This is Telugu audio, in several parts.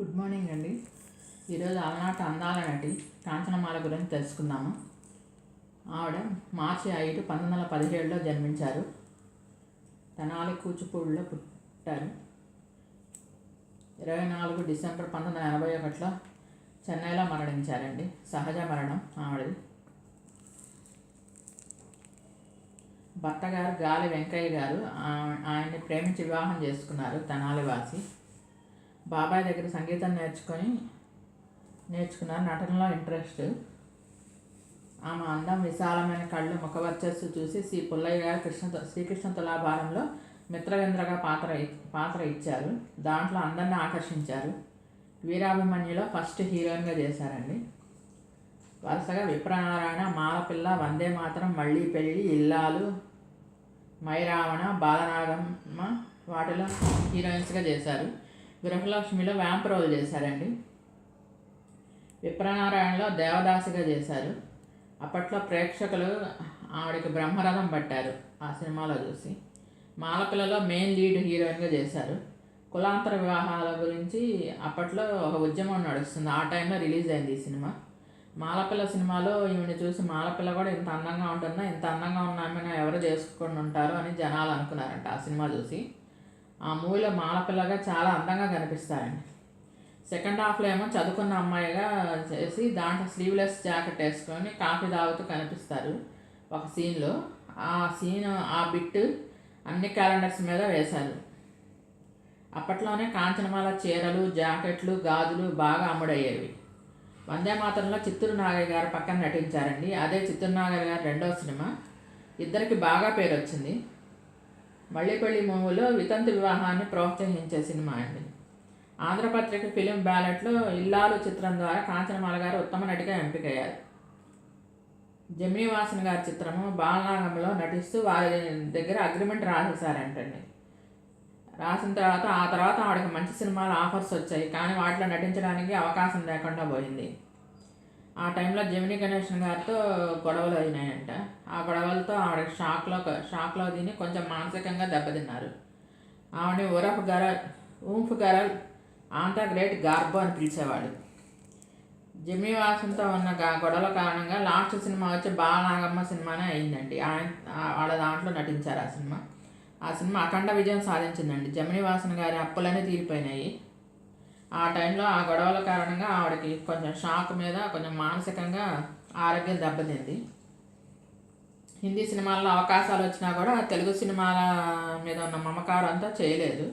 గుడ్ మార్నింగ్ అండి. ఈరోజు అలనాటి అందాల నటి కాంచనమాల గురించి తెలుసుకుందాము. ఆవిడ మార్చి ఐదు పంతొమ్మిది వందల పదిహేడులో జన్మించారు. తెనాలి కూచిపూడిలో పుట్టారు. ఇరవై నాలుగు డిసెంబర్ పంతొమ్మిది వందల ఎనభై ఒకటిలో చెన్నైలో మరణించారండి. సహజ మరణం ఆవిడది. భర్త గారు గాలి వెంకయ్య గారు ఆయన్ని ప్రేమించి వివాహం చేసుకున్నారు తెనాలి వాసి బాబాయ్ దగ్గర సంగీతం నేర్చుకొని నేర్చుకున్నారు. నటనలో ఇంట్రెస్ట్. ఆమె అందం విశాలమైన కళ్ళు ముఖవర్చస్సు చూసి శ్రీ పుల్లయ్య గారు కృష్ణ శ్రీకృష్ణ తులాభారంలో మిత్రవేంద్రగా పాత్ర ఇ- పాత్ర ఇచ్చారు. దాంట్లో అందరిని ఆకర్షించారు. వీరాభిమన్యులో ఫస్ట్ హీరోయిన్గా చేశారండి. వరుసగా విప్రనారాయణ మాలపిల్ల వందే మాత్రం మళ్ళీ పెళ్ళి ఇల్లాలు మైరావణ బాలనాగమ్మ వాటిలో హీరోయిన్స్గా చేశారు. గృహలక్ష్మిలో వ్యాంప్ రోల్ చేశారండి. విప్రనారాయణలో దేవదాసిగా చేశారు. అప్పట్లో ప్రేక్షకులు ఆవిడకి బ్రహ్మరథం పట్టారు ఆ సినిమాలో చూసి. మాలపిల్లలో మెయిన్ లీడ్ హీరోయిన్గా చేశారు. కులాంతర వివాహాల గురించి అప్పట్లో ఒక ఉద్యమం నడుస్తుంది. ఆ టైంలో రిలీజ్ అయింది ఈ సినిమా. మాలపిల్ల సినిమాలో ఈవిని చూసి మాలపిల్ల కూడా ఇంత అందంగా ఉంటుందా ఇంత అందంగా ఉన్న ఆమెను ఎవరు చేసుకొని ఉంటారు అని జనాలు అనుకున్నారంట ఆ సినిమా చూసి. ఆ మూవీలో మాలపిల్లగా చాలా అందంగా కనిపిస్తారండి. సెకండ్ హాఫ్లో ఏమో చదువుకున్న అమ్మాయిగా చేసి దాంట్లో స్లీవ్లెస్ జాకెట్ వేసుకొని కాఫీ తాగుతూ కనిపిస్తారు ఒక సీన్లో. ఆ సీన్ ఆ బిట్ అన్ని క్యాలెండర్స్ మీద వేశారు. అప్పట్లోనే కాంచనమాల చీరలు జాకెట్లు గాజులు బాగా అమ్ముడయ్యేవి. వందే మాత్రంలో చిత్తూరు నాగయ్య గారు పక్కన నటించారండి. అదే చిత్తూరు నాగయ్య గారు రెండో సినిమా. ఇద్దరికి బాగా పేరు వచ్చింది మళ్ళీపల్లి మూవీలో వితంతు వివాహాన్ని ప్రోత్సహించే సినిమా అండి. ఆంధ్రపత్రిక ఫిలిం బ్యాలెట్లో ఇల్లాలు చిత్రం ద్వారా కాంచనమాల గారు ఉత్తమ నటిగా ఎంపికయ్యారు. జమినీవాసన్ గారి చిత్రము బాలనాగంలో నటిస్తూ వారి దగ్గర అగ్రిమెంట్ రాసేశారంటండి. రాసిన తర్వాత ఆ తర్వాత ఆవిడకి మంచి సినిమాలు ఆఫర్స్ వచ్చాయి. కానీ వాటిలో నటించడానికి అవకాశం లేకుండా పోయింది. ఆ టైంలో జమినీ గణేషన్ గారితో గొడవలు అయినాయంట. ఆ గొడవలతో ఆవిడ షాక్లో షాక్లో తిని కొంచెం మానసికంగా దెబ్బతిన్నారు. ఆవిడని ఉరఫ్ గరల్ ఊంఫ్ గరల్ ఆంతా గ్రేట్ గార్బో అని పిలిచేవాడు జమినీ వాసంతో ఉన్న గొడవల కారణంగా లాస్ట్ సినిమా వచ్చి బాలనాగమ్మ సినిమానే అయిందండి. ఆయన వాళ్ళ దాంట్లో నటించారు ఆ సినిమా. ఆ సినిమా అఖండ విజయం సాధించిందండి. జమినీ వాసన్ గారి అప్పులన్నీ తీరిపోయినాయి. ఆ టైంలో ఆ గొడవల కారణంగా ఆవిడకి కొంచెం షాక్ మీద కొంచెం మానసికంగా ఆరోగ్యం దెబ్బతింది. హిందీ సినిమాల్లో అవకాశాలు వచ్చినా కూడా తెలుగు సినిమాల మీద ఉన్న మమకారంతో చేయలేదు.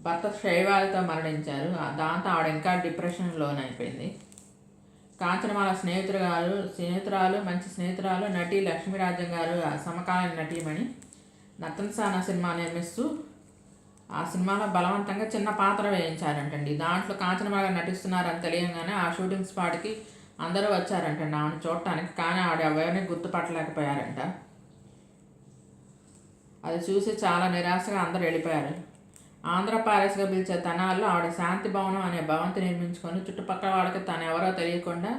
భర్త శైవాలతో మరణించారు. దాంతో ఆవిడ ఇంకా డిప్రెషన్ లోన్ అయిపోయింది కాంచనమాల స్నేహితురాలు గారు స్నేహితురాలు మంచి స్నేహితురాలు నటి లక్ష్మీరాజ్యం గారు ఆ సమకాలీన నటీమణి నతన్సానా సినిమా నిర్మిస్తూ ఆ సినిమాలో బలవంతంగా చిన్న పాత్ర వేయించారంటండి. దాంట్లో కాంచనమాల నటిస్తున్నారని తెలియగానే ఆ షూటింగ్ స్పాట్కి అందరూ వచ్చారంటండి. ఆమెను చూడటానికి కానీ ఆవిడ ఎవరిని గుర్తుపట్టలేకపోయారంట. అది చూసి చాలా నిరాశగా అందరూ వెళ్ళిపోయారు. ఆంధ్ర ప్యాలెస్గా పిలిచే తనాల్లో ఆవిడ శాంతి భవనం అనే భవంతి నిర్మించుకొని చుట్టుపక్కల వాళ్ళకి తను ఎవరో తెలియకుండా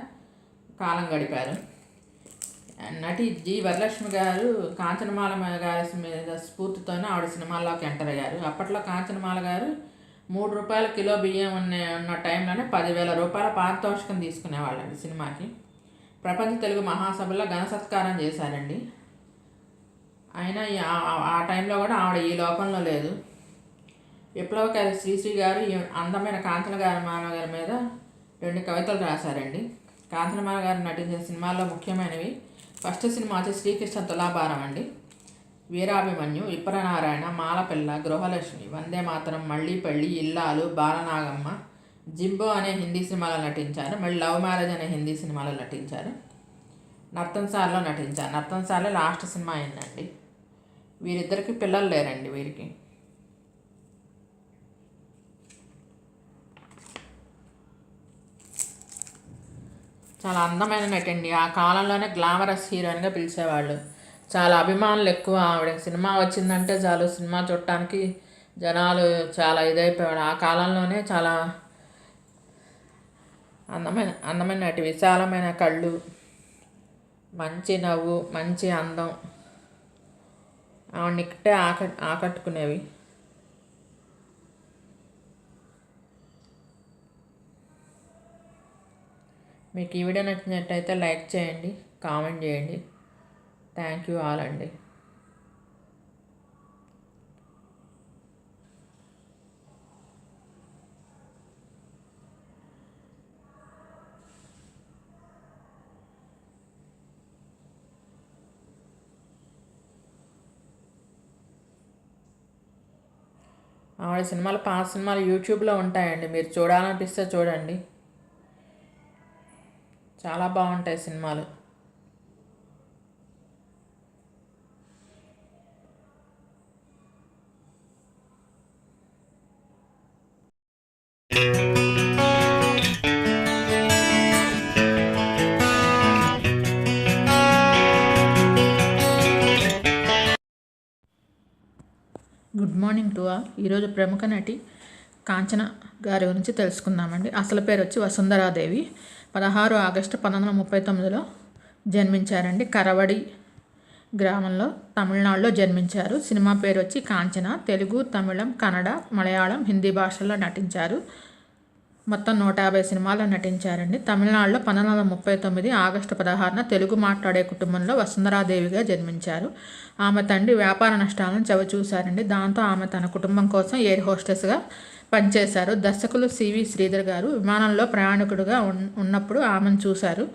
కాలం గడిపారు. నటి జి వరలక్ష్మి గారు కాంచనమాల గారి మీద స్ఫూర్తితోనే ఆవిడ సినిమాల్లోకి ఎంటర్ అయ్యారు. అప్పట్లో కాంచనమాల గారు మూడు రూపాయల కిలో బియ్యం ఉన్న ఉన్న టైంలోనే పదివేల రూపాయల పారితోషికం తీసుకునేవాళ్ళండి సినిమాకి. ప్రపంచ తెలుగు మహాసభలో ఘన సత్కారం చేశారండి. అయినా ఆ- టైంలో కూడా ఆవిడ ఈ లోకంలో లేదు. విప్లవకారి శ్రీశ్రీ గారు ఈ అందమైన కాంచన గారి మానవ గారి మీద రెండు కవితలు రాశారండి. కాంచనమాల గారు నటించిన సినిమాల్లో ముఖ్యమైనవి ఫస్ట్ సినిమా వచ్చి శ్రీకృష్ణ తులాభారం అండి. వీరాభిమన్యు విప్రనారాయణ మాలపిల్ల గృహలక్ష్మి వందే మాతరం మళ్ళీ పెళ్ళి ఇల్లాలు బాలనాగమ్మ జింబో అనే హిందీ సినిమాలో నటించారు. మళ్ళీ లవ్ మ్యారేజ్ అనే హిందీ సినిమాలో నటించారు. నర్తన్సార్లో నటించారు. నర్తన్సార్లో లాస్ట్ సినిమా అయిందండి. వీరిద్దరికి పిల్లలు లేరండి వీరికి. చాలా అందమైన నటండి ఆ కాలంలోనే గ్లామరస్ హీరోయిన్గా పిలిచేవాళ్ళు. చాలా అభిమానులు ఎక్కువ. ఆవిడ సినిమా వచ్చిందంటే చాలు సినిమా చూడటానికి జనాలు చాలా ఇదైపోయాడు ఆ కాలంలోనే చాలా అందమైన అందమైన నటి విశాలమైన కళ్ళు మంచి నవ్వు మంచి అందం. ఆవిడ ఇక్కడే ఆకట్ ఆకట్టుకునేవి. మీకు ఈ వీడియో నచ్చినట్టయితే లైక్ చేయండి కామెంట్ చేయండి. థ్యాంక్ యూ ఆల్ అండి. ఆవిడ సినిమాలు పాత సినిమాలు యూట్యూబ్లో ఉంటాయండి. మీరు చూడాలనిపిస్తే చూడండి. చాలా బాగుంటాయి సినిమాలు. Good morning to all. ఈరోజు ప్రముఖ నటి కాంచన గారి గురించి తెలుసుకుందామండి. అసలు పేరు వచ్చి వసుంధరాదేవి. పదహారు ఆగస్టు పంతొమ్మిది వందల ముప్పై తొమ్మిదిలో జన్మించారండి. కరవడి గ్రామంలో తమిళనాడులో జన్మించారు. సినిమా పేరు వచ్చి కాంచన. తెలుగు తమిళం కన్నడ మలయాళం హిందీ భాషల్లో నటించారు. మొత్తం నూట యాభై సినిమాల్లో నటించారండి. తమిళనాడులో పంతొమ్మిది వందల ముప్పై తొమ్మిది ఆగస్టు పదహారున తెలుగు మాట్లాడే కుటుంబంలో వసుంధరాదేవిగా జన్మించారు. ఆమె తండ్రి వ్యాపార నష్టాలను చవిచూశారండి. దాంతో ఆమె తన కుటుంబం కోసం ఎయిర్ హోస్టెస్గా పనిచేశారు. దర్శకులు సివి శ్రీధర్ గారు విమానంలో ప్రయాణికుడుగా ఉన్నప్పుడు ఆమెను చూశారు.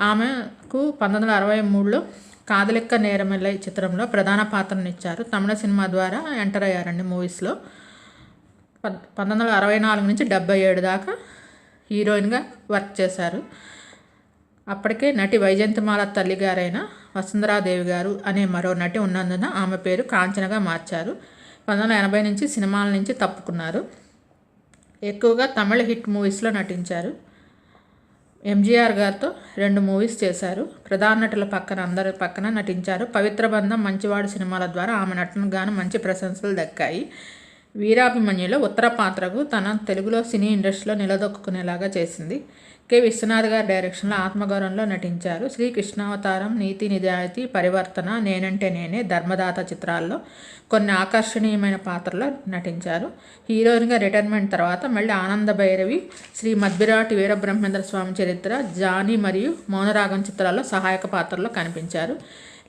ఆమెకు పంతొమ్మిది వందల అరవై మూడులో కాదలిక్క నేరమిల్లై చిత్రంలో ప్రధాన పాత్రనిచ్చారు. తమిళ సినిమా ద్వారా ఎంటర్ అయ్యారండి మూవీస్లో. పంతొమ్మిది వందల అరవై నాలుగు నుంచి డెబ్బై ఏడు దాకా హీరోయిన్గా వర్క్ చేశారు. అప్పటికే నటి వైజయంతిమాల తల్లిగారైన వసుంధరాదేవి గారు అనే మరో నటి ఉన్నందున ఆమె పేరు కాంచనగా మార్చారు. పంతొమ్మిది వందల ఎనభై నుంచి సినిమాల నుంచి తప్పుకున్నారు. ఎక్కువగా తమిళ హిట్ మూవీస్లో నటించారు. ఎంజీఆర్ గారితో రెండు మూవీస్ చేశారు. ప్రధాన నటుల పక్కన అందరి పక్కన నటించారు. పవిత్ర బంధం మంచివాడు సినిమాల ద్వారా ఆమె నటనకు గాను మంచి ప్రశంసలు దక్కాయి. వీరాభిమన్యులో ఉత్తర పాత్రకు తన తెలుగులో సినీ ఇండస్ట్రీలో నిలదొక్కునేలాగా చేసింది. కె. విశ్వనాథ్ గారి డైరెక్షన్లో ఆత్మగౌరవంలో నటించారు. శ్రీ కృష్ణావతారం నీతి నిజాయితీ పరివర్తన నేనంటే నేనే ధర్మదాత చిత్రాల్లో కొన్ని ఆకర్షణీయమైన పాత్రలో నటించారు. హీరోయిన్గా రిటైర్మెంట్ తర్వాత మళ్ళీ ఆనంద భైరవి శ్రీ మద్భిరాటి వీరబ్రహ్మేంద్ర స్వామి చరిత్ర జానీ మరియు మౌనరాగం చిత్రాల్లో సహాయక పాత్రలో కనిపించారు.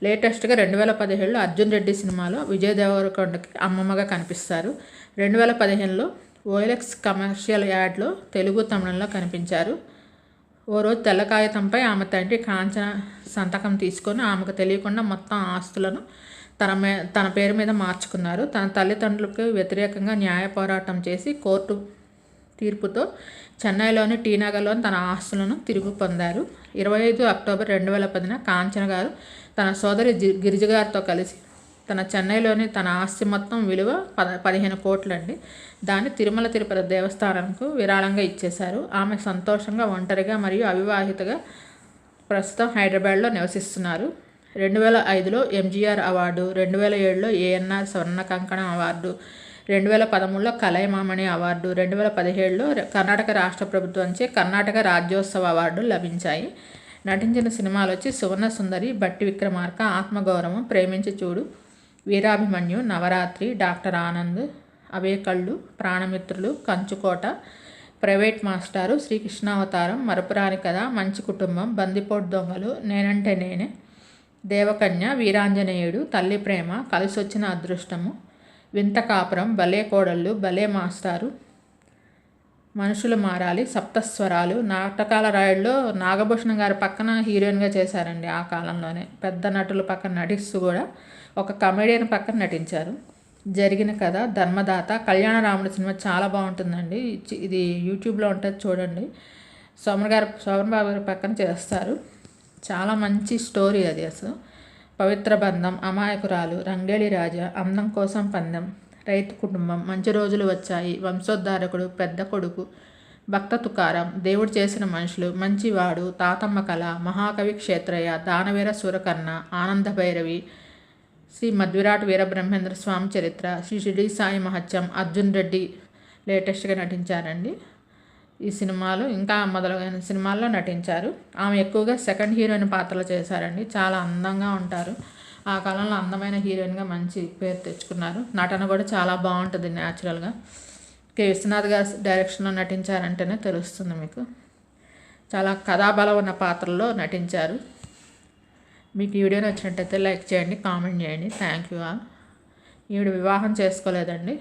లేటెస్ట్గా రెండు వేల పదిహేడులో అర్జున్ రెడ్డి సినిమాలో విజయ్ దేవరకొండకి అమ్మమ్మగా కనిపిస్తారు. రెండు వేల పదిహేనులో ఓఎల్ఎక్స్ కమర్షియల్ యాడ్లో తెలుగు తమిళంలో కనిపించారు. ఓ రోజు తెల్లకాయతంపై ఆమె తండ్రి కాంచన సంతకం తీసుకొని ఆమెకు తెలియకుండా మొత్తం ఆస్తులను తన మే తన పేరు మీద మార్చుకున్నారు. తన తల్లిదండ్రులకు వ్యతిరేకంగా న్యాయ పోరాటం చేసి కోర్టు తీర్పుతో చెన్నైలోని టీనగర్లోని తన ఆస్తులను తిరిగి పొందారు. ఇరవై ఐదు అక్టోబర్ రెండు వేల పదిన కాంచన గారు తన సోదరి గిరిజ గారితో కలిసి తన చెన్నైలోని తన ఆస్తి మొత్తం విలువ పద పదిహేను కోట్లండి. దాన్ని తిరుమల తిరుపతి దేవస్థానంకు విరాళంగా ఇచ్చేశారు. ఆమె సంతోషంగా ఒంటరిగా మరియు అవివాహితగా ప్రస్తుతం హైదరాబాద్లో నివసిస్తున్నారు. రెండు వేల ఐదులో ఎంజీఆర్ అవార్డు రెండు వేల ఏడులో ఏఎన్ఆర్ స్వర్ణ కంకణం అవార్డు రెండు వేల పదమూడులో కలైమామణి అవార్డు రెండు వేల పదిహేడులో కర్ణాటక రాష్ట్ర ప్రభుత్వంచే కర్ణాటక రాజ్యోత్సవ అవార్డు లభించాయి. నటించిన సినిమాలు వచ్చి సువర్ణ సుందరి బట్టి విక్రమార్క ఆత్మగౌరవం ప్రేమించి చూడు వీరాభిమన్యు నవరాత్రి డాక్టర్ ఆనంద్ అవేకళ్ళు ప్రాణమిత్రులు కంచుకోట ప్రైవేట్ మాస్టారు శ్రీకృష్ణావతారం మరపురాని కథ మంచి కుటుంబం బందిపోటు దొంగలు నేనంటే నేనే దేవకన్య వీరాంజనేయుడు తల్లి ప్రేమ కలిసొచ్చిన అదృష్టము వింత కాపురం భలే కోడళ్ళు భలే మాస్టారు మనుషులు మారాలి సప్తస్వరాలు నాటకాల రాయుడులో నాగభూషణం గారి పక్కన హీరోయిన్గా చేశారండి ఆ కాలంలోనే పెద్ద నటుల పక్కన నటిస్తూ కూడా ఒక కమెడియన్ పక్కన నటించారు. జరిగిన కథ ధర్మదాత కళ్యాణరాముడు సినిమా చాలా బాగుంటుందండి. ఇది యూట్యూబ్లో ఉంటుంది చూడండి. సోమన్ గారు సోమన్ బాబు గారి పక్కన చేస్తారు. చాలా మంచి స్టోరీ అది అసలు. పవిత్ర బంధం అమాయకురాలు రంగేళి రాజా అందం కోసం పందెం రైతు కుటుంబం మంచి రోజులు వచ్చాయి వంశోద్ధారకుడు పెద్ద కొడుకు భక్త తుకారం దేవుడు చేసిన మనుషులు మంచివాడు తాతమ్మ కళ మహాకవి క్షేత్రయ్య దానవీర సూరకర్ణ ఆనంద భైరవి శ్రీ మధ్విరాట్ వీరబ్రహ్మేంద్ర స్వామి చరిత్ర శ్రీ షిడి సాయి మహత్యం అర్జున్ రెడ్డి లేటెస్ట్గా నటించారండి. ఈ సినిమాలు ఇంకా మొదలైన సినిమాల్లో నటించారు. ఆమె ఎక్కువగా సెకండ్ హీరోయిన్ పాత్రలు చేశారండి. చాలా అందంగా ఉంటారు. ఆ కాలంలో అందమైన హీరోయిన్గా మంచి పేరు తెచ్చుకున్నారు. నటన కూడా చాలా బాగుంటుంది న్యాచురల్గా. కె. విశ్వనాథ్ గారు డైరెక్షన్లో నటించారంటేనే తెలుస్తుంది మీకు. చాలా కథాబలం ఉన్న పాత్రలో నటించారు. మీకు వీడియో నచ్చినట్టయితే లైక్ చేయండి కామెంట్ చేయండి. థ్యాంక్ యూ ఆల్ ఈవిడ వివాహం చేసుకోలేదండి.